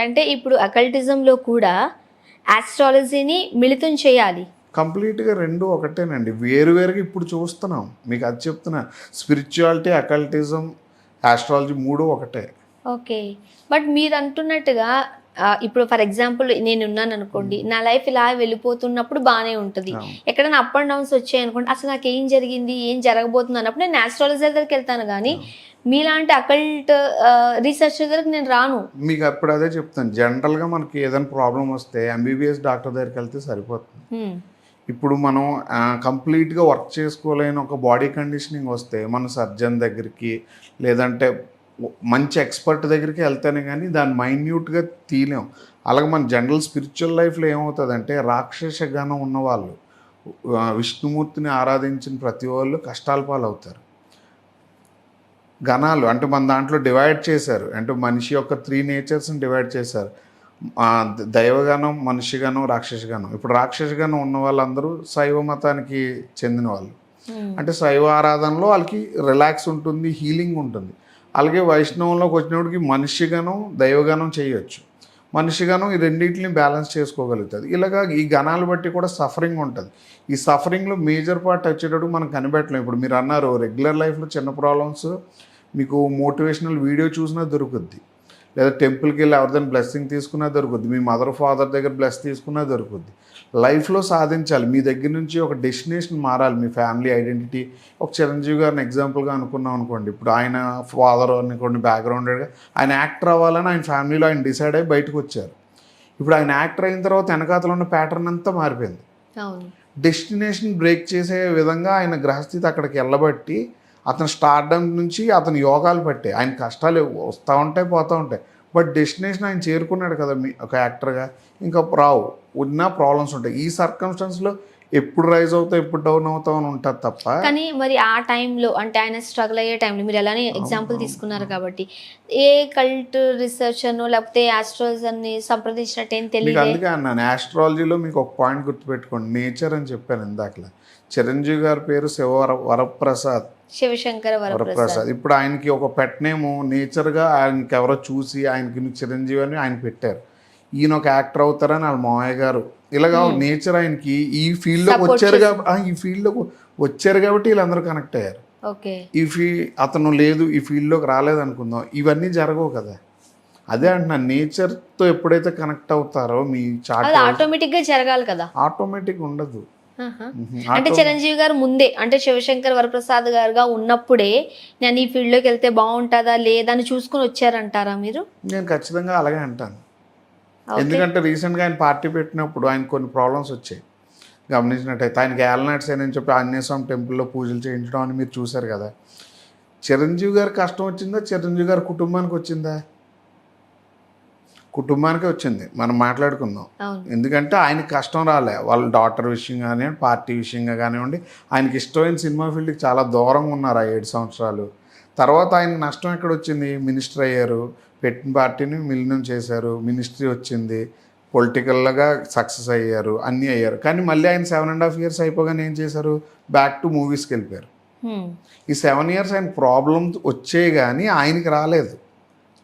అంటే ఇప్పుడు అకల్టిజంలో కూడా ఆస్ట్రాలజీని మిళితం చేయాలి. కంప్లీట్గా రెండు ఒకటేనండి. వేరువేరుగా ఇప్పుడు చూస్తున్నాం. మీకు అది చెప్తున్నా. స్పిరిచువాలిటీ అకల్టిజం ఆస్ట్రాలజీ మూడు ఒకటే. ఓకే. బట్ మీరు అంటున్నట్టుగా ఇప్పుడు ఫర్ ఎగ్జాంపుల్ నేను ఉన్నాను అనుకోండి నా లైఫ్ ఇలా వెళ్ళిపోతున్నప్పుడు బాగానే ఉంటుంది. ఎక్కడైనా అప్ అండ్ డౌన్స్ వచ్చాయి అనుకోండి అసలు నాకు ఏం జరిగింది ఏం జరగబోతుంది అన్నప్పుడు నేను ఆస్ట్రాలజీ దగ్గరికి వెళ్తాను కానీ మీలాంటి అకల్ట్ రీసెర్చ్ దగ్గరికి నేను రాను. మీకు అప్పుడు అదే చెప్తాను. జనరల్గా మనకి ఏదైనా ప్రాబ్లం వస్తే ఎంబీబీఎస్ డాక్టర్ దగ్గరికి వెళ్తే సరిపోతుంది. ఇప్పుడు మనం కంప్లీట్గా వర్క్ చేసుకోలేని ఒక బాడీ కండిషనింగ్ వస్తే మన సర్జన్ దగ్గరికి లేదంటే మంచి ఎక్స్పర్ట్ దగ్గరికి వెళ్తేనే కానీ దాన్ని మైన్యూట్గా తీయలేం అలాగే మన జనరల్ స్పిరిచువల్ లైఫ్లో ఏమవుతుందంటే రాక్షస గణం ఉన్నవాళ్ళు విష్ణుమూర్తిని ఆరాధించిన ప్రతి వాళ్ళు కష్టాల పాలవుతారు. గణాలు అంటే మన దాంట్లో డివైడ్ చేశారు. అంటే మనిషి యొక్క త్రీ నేచర్స్ని డివైడ్ చేశారు. దైవగణం మనిషిగణం రాక్షసగణం. ఇప్పుడు రాక్షసగణం ఉన్న వాళ్ళందరూ శైవ మతానికి చెందిన వాళ్ళు. హ్మ్. అంటే శైవ ఆరాధనలో వాళ్ళకి రిలాక్స్ ఉంటుంది హీలింగ్ ఉంటుంది. అలాగే వైష్ణవంలోకి వచ్చినప్పటికి మనిషిగణం దైవగణం చేయొచ్చు. మనిషిగణం ఈ రెండింటిని బ్యాలెన్స్ చేసుకోగలుగుతుంది. ఇలాగా ఈ గణాలు బట్టి కూడా సఫరింగ్ ఉంటుంది. ఈ సఫరింగ్లో మేజర్ పార్ట్ వచ్చేటప్పుడు మనం కనిపెట్టలేం. ఇప్పుడు మీరు అన్నారు రెగ్యులర్ లైఫ్లో చిన్న ప్రాబ్లమ్స్ మీకు మోటివేషనల్ వీడియో చూసినా దొరుకుద్ది. లేదా టెంపుల్కి వెళ్ళి ఎవరిదైనా బ్లెస్సింగ్ తీసుకున్నా దొరుకుద్ది. మీ మదర్ ఫాదర్ దగ్గర బ్లెస్ తీసుకున్నా దొరుకుద్ది. లైఫ్లో సాధించాలి. మీ దగ్గర నుంచి ఒక డెస్టినేషన్ మారాలి. మీ ఫ్యామిలీ ఐడెంటిటీ ఒక చిరంజీవి గారిని ఎగ్జాంపుల్గా అనుకున్నాం అనుకోండి. ఇప్పుడు ఆయన ఫాదర్ అనుకోండి బ్యాక్గ్రౌండెడ్గా ఆయన యాక్టర్ అవ్వాలని ఆయన ఫ్యామిలీలో ఆయన డిసైడ్ అయ్యి బయటకు వచ్చారు. ఇప్పుడు ఆయన యాక్టర్ అయిన తర్వాత వెనకాతలో ఉన్న ప్యాటర్న్ అంతా మారిపోయింది. డెస్టినేషన్ బ్రేక్ చేసే విధంగా ఆయన గ్రహస్థితి అక్కడికి వెళ్ళబట్టి అతను స్టార్డమ్ నుంచి అతను యోగాలు పట్టే. ఆయన కష్టాలు వస్తూ ఉంటాయి పోతూ ఉంటాయి. బట్ డెస్టినేషన్ ఆయన చేరుకున్నాడు కదా మీ ఒక యాక్టర్గా ఇంకా రావు ఉన్న ప్రాబ్లమ్స్ ఉంటాయి. ఈ సర్కమ్స్టెన్స్లో ఎప్పుడు రైజ్ అవుతావు ఎప్పుడు డౌన్ అవుతావు అని ఉంటుంది తప్ప కానీ మరి ఆ టైంలో అంటే ఆయన స్ట్రగుల్ అయ్యే టైంలో మీరు ఎలానే ఎగ్జాంపుల్ తీసుకున్నారు కాబట్టి ఏ కల్ట్ రీసెర్చర్ను లేకపోతే ఆస్ట్రాలజర్ని సంప్రదించినట్టు ఏం తెలియదు అందుకే అన్నాను ఆస్ట్రాలజీలో మీకు ఒక పాయింట్ గుర్తుపెట్టుకోండి. నేచర్ అని చెప్పాను ఇందాకలా. చిరంజీవి గారి పేరు శివ వర- వరప్రసాద్. శివశంకర వరప్రసాద్. ఇప్పుడు ఆయనకి ఒక పెట్ నేము నేచర్గా ఆయనకి ఎవరో చూసి ఆయనకి చిరంజీవి అని ఆయన పెట్టారు. ఈయన ఒక యాక్టర్ అవుతారని వాళ్ళ మామయ్య గారు. ఇలాగా నేచర్ ఆయనకి ఈ ఫీల్డ్లోకి వచ్చారు కాబట్టి ఈ ఫీల్డ్లోకి వచ్చారు కాబట్టి వీళ్ళందరూ కనెక్ట్ అయ్యారు. ఓకే. ఈ ఫీ అతను లేదు ఈ ఫీల్డ్లోకి రాలేదు అనుకుందాం. ఇవన్నీ జరగవు కదా. అదే అంటున్నాను నేచర్తో ఎప్పుడైతే కనెక్ట్ అవుతారో మీ చాట్ అది ఆటోమేటిక్గా జరగాలి కదా. ఆటోమేటిక్ ఉండదు. అంటే చిరంజీవి గారు ముందే అంటే శివశంకర్ వరప్రసాద్ గారుగా ఉన్నప్పుడే నేను ఈ ఫీల్డ్లోకి వెళ్తే బాగుంటుందా లేదా అని చూసుకుని వచ్చారంటారా మీరు? నేను ఖచ్చితంగా అలాగే అంటాను. ఎందుకంటే రీసెంట్గా ఆయన పార్టీ పెట్టినప్పుడు ఆయన కొన్ని ప్రాబ్లమ్స్ వచ్చాయి. గమనించినట్టయితే ఆయనకి ఏలనాట్స్ అని చెప్పి ఆంజనేయ స్వామి టెంపుల్లో పూజలు చేయించడం అని మీరు చూశారు కదా. చిరంజీవి గారి కష్టం వచ్చిందా? చిరంజీవి గారి కుటుంబానికి వచ్చిందా? కుటుంబానికే వచ్చింది. మనం మాట్లాడుకుందాం. ఎందుకంటే ఆయనకి కష్టం రాలే. వాళ్ళ డాటర్ విషయం కానివ్వండి పార్టీ విషయంగా కానివ్వండి ఆయనకి ఇష్టమైన సినిమా ఫీల్డ్కి చాలా దూరంగా ఉన్నారు ఆ ఏడు సంవత్సరాలు. తర్వాత ఆయనకి నష్టం ఎక్కడ వచ్చింది? మినిస్టర్ అయ్యారు పెట్టిన పార్టీని మిలినం చేశారు మినిస్ట్రీ వచ్చింది పొలిటికల్గా సక్సెస్ అయ్యారు అన్నీ అయ్యారు. కానీ మళ్ళీ ఆయన సెవెన్ అండ్ హాఫ్ ఇయర్స్ అయిపోగానే ఏం చేశారు? బ్యాక్ టు మూవీస్కి వెళ్ళిపోయారు. ఈ సెవెన్ ఇయర్స్ ఆయన ప్రాబ్లమ్స్ వచ్చాయి కానీ ఆయనకి రాలేదు.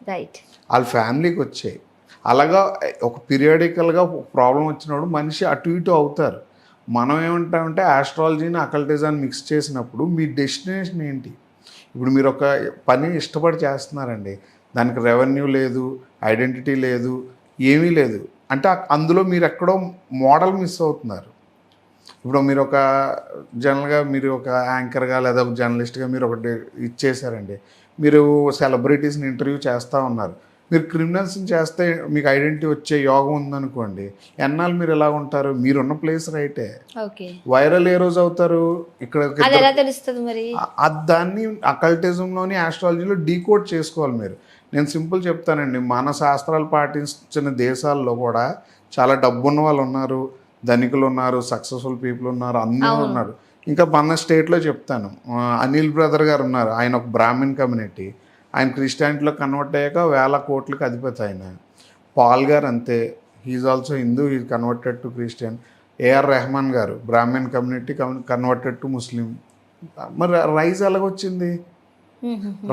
రైట్. వాళ్ళ ఫ్యామిలీకి వచ్చాయి. అలాగా ఒక పీరియాడికల్గా ప్రాబ్లం వచ్చినప్పుడు మనిషి అటు ఇటు అవుతారు. మనం ఏమంటామంటే ఆస్ట్రాలజీని అకల్టిజాన్ని మిక్స్ చేసినప్పుడు మీ డెస్టినేషన్ ఏంటి? ఇప్పుడు మీరు ఒక పని ఇష్టపడి చేస్తున్నారండి. దానికి రెవెన్యూ లేదు ఐడెంటిటీ లేదు ఏమీ లేదు. అంటే అందులో మీరు ఎక్కడో మోడల్ మిస్ అవుతున్నారు. ఇప్పుడు మీరు ఒక జనరల్గా మీరు ఒక యాంకర్గా లేదా ఒక జర్నలిస్ట్గా మీరు ఒకటి ఇచ్చేసారండి. మీరు సెలబ్రిటీస్ని ఇంటర్వ్యూ చేస్తూ ఉన్నారు. మీరు క్రిమినల్స్ని చేస్తే మీకు ఐడెంటిటీ వచ్చే యోగం ఉందనుకోండి ఎన్నాళ్ళు మీరు ఎలా ఉంటారు? మీరున్న ప్లేస్ రైటే. వైరల్ ఏ రోజు అవుతారు? ఇక్కడ దాన్ని అకల్టిజంలోని ఆస్ట్రాలజీలో డీకోడ్ చేసుకోవాలి మీరు. నేను సింపుల్ చెప్తానండి మన శాస్త్రాలు పాటించిన దేశాల్లో కూడా చాలా డబ్బున్న వాళ్ళు ఉన్నారు ధనికులు ఉన్నారు సక్సెస్ఫుల్ పీపుల్ ఉన్నారు అందరూ ఉన్నారు. ఇంకా మన స్టేట్లో చెప్తాను అనిల్ బ్రదర్ గారు ఉన్నారు ఆయన ఒక బ్రాహ్మిన్ కమ్యూనిటీ. ఆయన క్రిస్టియానిటీలో కన్వర్ట్ అయ్యాక వేల కోట్లకు అధిపతి ఆయన. పాల్ గారు అంతే. He's also Hindu he converted to Christian A R Rahman గారు Brahmin community converted to Muslim మరి రైజ్ ఎలాగొచ్చింది?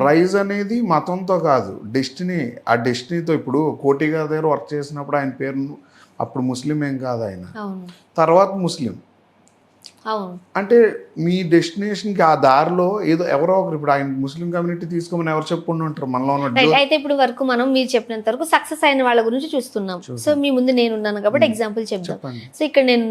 రైజ్ అనేది మతంతో కాదు. డెస్టినీ ఆ డెస్టినీతో ఇప్పుడు కోటి గారి దగ్గర వర్క్ చేసినప్పుడు ఆయన పేరు అప్పుడు ముస్లిం ఏం కాదు ఆయన. తర్వాత ముస్లిం అంటే మీ డెస్టినేషన్కి ఆ దారిలో ఏదో ఎవరో ఒకరు ఇప్పుడు ఆయన ముస్లిం కమ్యూనిటీ తీసుకోమని ఎవరు చెప్పుకుంటూ ఉంటారు మనలో రైట్. అయితే ఇప్పుడు వరకు మనం మీరు చెప్పినంత వరకు సక్సెస్ అయిన వాళ్ళ గురించి చూస్తున్నాం. సో మీ ముందు నేను ఉన్నాను కాబట్టి ఎగ్జాంపుల్ చెప్పండి. సో ఇక్కడ నేను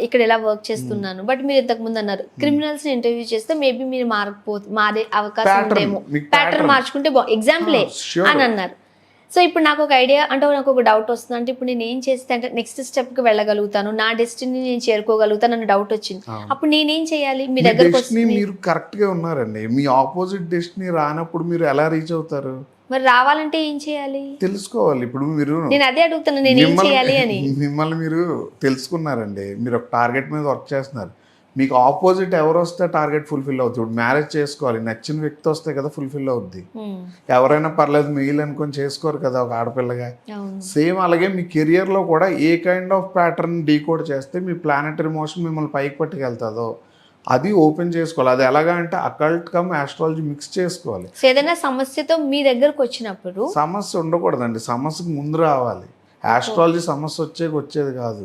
ఇక్కడ ఎలా వర్క్ చేస్తున్నాను? బట్ మీరు ఇంతకు ముందు అన్నారు క్రిమినల్స్ని ఇంటర్వ్యూ చేస్తే మేబీ మీరు మారకపో మారే అవకాశం. ఉందేమో. ప్యాటర్న్. మార్చుకుంటే ఎగ్జాంపులే Ah. అని అన్నారు. సో ఇప్పుడు నాకు ఒక ఐడియా అంటే నాకు ఒక డౌట్ వస్తుంది. అంటే ఇప్పుడు నేను ఏం చేస్తే అంటే నెక్స్ట్ స్టెప్కి వెళ్ళగలుగుతాను. నా డెస్టినీ నేను చేరుకోగలుగుతాను అన్న డౌట్ వచ్చింది. అప్పుడు నేనేం చేయాలి? మీ వస్తుంది. మీరు కరెక్ట్గా ఉన్నారండి. మీ ఆపోజిట్ డెస్టినీ రానప్పుడు మీరు ఎలా రీచ్ అవుతారు? మరి రావాలంటే ఏం చేయాలి? తెలుసుకోవాలి. ఇప్పుడు మీరు నేను అదే అడుగుతాను నేను ఏం చేయాలి అని. మిమ్మల్ని మీరు తెలుసుకున్నారండి. మీరు ఒక టార్గెట్ మీద వర్క్ చేస్తున్నారు. మీకు ఆపోజిట్ ఎవరు వస్తే టార్గెట్ ఫుల్ఫిల్ అవుతుంది ఇప్పుడు మ్యారేజ్ చేసుకోవాలి నచ్చిన వ్యక్తి వస్తే కదా ఫుల్ఫిల్ అవుద్ది. ఉమ్, ఎవరైనా పర్లేదు మెయిల్ అనుకొని చేసుకోరు కదా ఒక ఆడపిల్లగా. సేమ్ అలాగే మీ కెరియర్లో కూడా a kind of pattern decode చేస్తే మీ ప్లానెటరీ మోషన్ మిమ్మల్ని పైకి పట్టుకెళ్తుందో అది ఓపెన్ చేసుకోవాలి. అది ఎలాగా అంటే అకల్ట్ కమ్ ఆస్ట్రాలజీ మిక్స్ చేసుకోవాలి. ఏదైనా సమస్యతో మీ దగ్గరకు వచ్చినప్పుడు సమస్య ఉండకూడదండి. సమస్యకు ముందు రావాలి. ఆస్ట్రాలజీ సమస్య వచ్చాక వచ్చేది కాదు.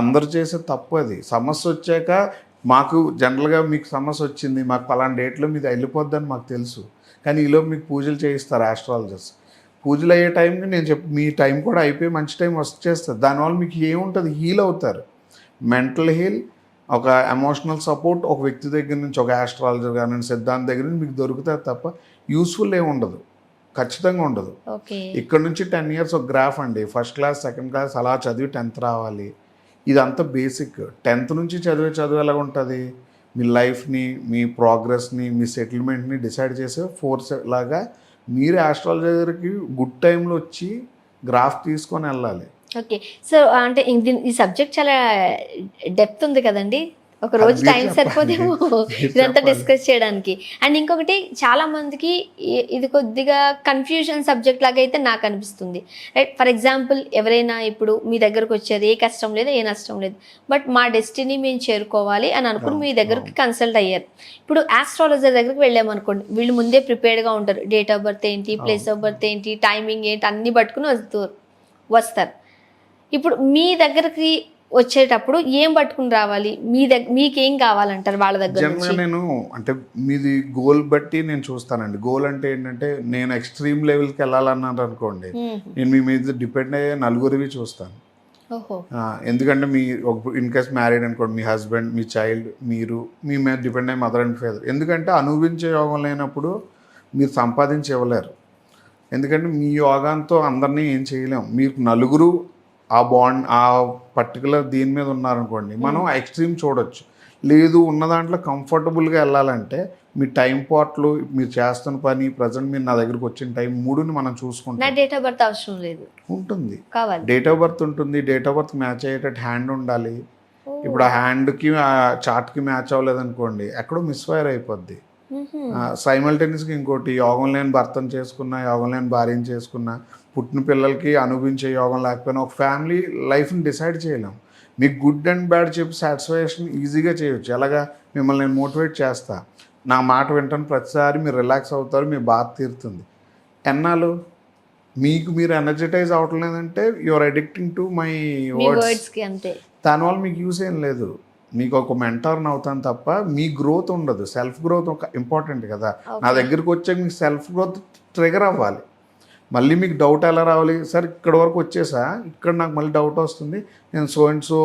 అందరు చేసే తప్పు అది. సమస్య వచ్చాక మాకు జనరల్గా మీకు సమస్య వచ్చింది మాకు పలానా డేట్లో మీది వెళ్ళిపోద్దని మాకు తెలుసు. కానీ ఈలోపు మీకు పూజలు చేయిస్తారు ఆస్ట్రాలజర్స్ పూజలు అయ్యే టైంకి నేను చెప్పి మీ టైం కూడా అయిపోయి మంచి టైం వచ్చేస్తుంది దానివల్ల మీకు ఏముంటుంది? హీల్ అవుతారు. మెంటల్ హీల్ ఒక ఎమోషనల్ సపోర్ట్ ఒక వ్యక్తి దగ్గర నుంచి ఒక ఆస్ట్రాలజర్ కానీ సిద్ధాంత్ దగ్గర నుంచి మీకు దొరుకుతుంది తప్ప యూస్ఫుల్ ఏమి ఉండదు. ఖచ్చితంగా ఉండదు. ఇక్కడ నుంచి టెన్ ఇయర్స్ ఒక గ్రాఫ్ అండి. ఫస్ట్ క్లాస్ సెకండ్ క్లాస్ అలా చదివి టెన్త్ రావాలి. ఇదంతా బేసిక్ టెన్త్ నుంచి చదివే చదువు ఎలా ఉంటుంది? మీ లైఫ్ని మీ ప్రోగ్రెస్ని మీ సెటిల్మెంట్ని డిసైడ్ చేసే ఫోర్స్ లాగా మీరు ఆస్ట్రాలజర్కి గుడ్ టైంలో వచ్చి గ్రాఫ్ తీసుకొని వెళ్ళాలి. ఓకే సో అంటే ఈ సబ్జెక్ట్ చాలా డెప్త్ ఉంది కదండి? ఒక రోజు టైం. సరిపోదేమో. ఇదంతా. డిస్కస్ చేయడానికి. అండ్ ఇంకొకటి చాలా మందికి ఇది కొద్దిగా కన్ఫ్యూజన్ సబ్జెక్ట్ లాగా అయితే నాకు అనిపిస్తుంది. రైట్ ఫర్ ఎగ్జాంపుల్ ఎవరైనా ఇప్పుడు మీ దగ్గరకు వచ్చేది ఏ కష్టం లేదు ఏ నష్టం లేదు. బట్ మా డెస్టినీ మేము చేరుకోవాలి అని అనుకుని మీ దగ్గరకు కన్సల్ట్ అయ్యారు. ఇప్పుడు ఆస్ట్రాలజర్ దగ్గరికి వెళ్ళామనుకోండి వీళ్ళు ముందే ప్రిపేర్డ్గా ఉంటారు. డేట్ ఆఫ్ బర్త్ ఏంటి ప్లేస్ ఆఫ్ బర్త్ ఏంటి టైమింగ్ ఏంటి అన్ని పట్టుకుని వస్తారు. వస్తారు. ఇప్పుడు మీ దగ్గరికి వచ్చేటప్పుడు ఏం పట్టుకుని రావాలి? మీ దగ్గర మీకేం కావాలంటారు వాళ్ళ దగ్గర జనరల్గా నేను అంటే మీది గోల్ బట్టి నేను చూస్తానండి. గోల్ అంటే ఏంటంటే నేను ఎక్స్ట్రీమ్ లెవెల్కి వెళ్ళాలన్నారు అనుకోండి. నేను మీ మీద డిపెండ్ అయ్యే నలుగురివి చూస్తాను. ఎందుకంటే మీ ఒక ఇన్ కేస్ మ్యారీడ్ అనుకోండి మీ హస్బెండ్ మీ చైల్డ్ మీరు మీ మీద డిపెండ్ అయ్యి మదర్ అండ్ ఫాదర్ ఎందుకంటే అనుభవించే యోగం లేనప్పుడు మీరు సంపాదించి ఇవ్వలేరు. ఎందుకంటే మీ యోగాంతో అందరినీ ఏం చేయలేం. మీరు నలుగురు ఆ బాండ్ ఆ పర్టికులర్ దీని మీద ఉన్నారనుకోండి మనం ఎక్స్ట్రీమ్ చూడొచ్చు. లేదు ఉన్న దాంట్లో కంఫర్టబుల్గా వెళ్ళాలంటే మీ టైం పాట్లు మీరు చేస్తున్న పని ప్రజెంట్ మీరు నా దగ్గరికి వచ్చిన టైం మూడుని మనం నా చూసుకుంటాం డేట్ ఆఫ్ బర్త్ అవసరం లేదు. ఉంటుంది. కావాలి. డేట్ ఆఫ్ బర్త్ ఉంటుంది. డేట్ ఆఫ్ బర్త్ మ్యాచ్ అయ్యేటట్టు హ్యాండ్ ఉండాలి. ఇప్పుడు ఆ హ్యాండ్కి ఆ చార్ట్కి మ్యాచ్ అవ్వలేదు అనుకోండి ఎక్కడో మిస్ఫైర్ అయిపోద్ది. సైమల్టేనియస్గా ఇంకోటి యోగం లేని భర్తను చేసుకున్నా యోగం లేని భార్యను చేసుకున్నా పుట్టిన పిల్లలకి అనుభవించే యోగం లేకపోయినా ఒక ఫ్యామిలీ లైఫ్ని డిసైడ్ చేయలేం. మీకు గుడ్ అండ్ బ్యాడ్ చెప్పి సాటిస్ఫాక్షన్ ఈజీగా చేయొచ్చు. ఎలాగా? మిమ్మల్ని నేను మోటివేట్ చేస్తా. నా మాట వింటాను. ప్రతిసారి మీరు రిలాక్స్ అవుతారు. మీ బాధ తీరుతుంది. ఎన్నాళ్ళు? మీకు మీరు energize అవ్వట్లేదంటే your addicting to my words దానివల్ల మీకు యూస్ ఏం లేదు. మీకు ఒక మెంటర్ని అవుతాను తప్ప మీ గ్రోత్ ఉండదు. సెల్ఫ్ గ్రోత్ ఒక ఇంపార్టెంట్ కదా. నా దగ్గరికి వచ్చాక మీకు సెల్ఫ్ గ్రోత్ ట్రిగర్ అవ్వాలి. మళ్ళీ మీకు డౌట్ ఎలా రావాలి? సార్ ఇక్కడ వరకు వచ్చేసా? ఇక్కడ నాకు మళ్ళీ డౌట్ వస్తుంది. నేను సో అండ్ సో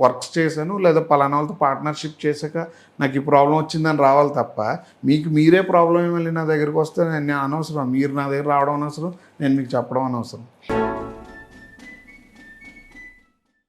వర్క్స్ చేశాను లేదా పలానా వాళ్ళతో పార్ట్నర్షిప్ చేశాక నాకు ఈ ప్రాబ్లం వచ్చిందని రావాలి తప్ప మీకు మీరే ప్రాబ్లం మళ్ళీ నా దగ్గరికి వస్తే నేను అనవసరం. మీరు నా దగ్గర రావడం అనవసరం. నేను మీకు చెప్పడం అనవసరం.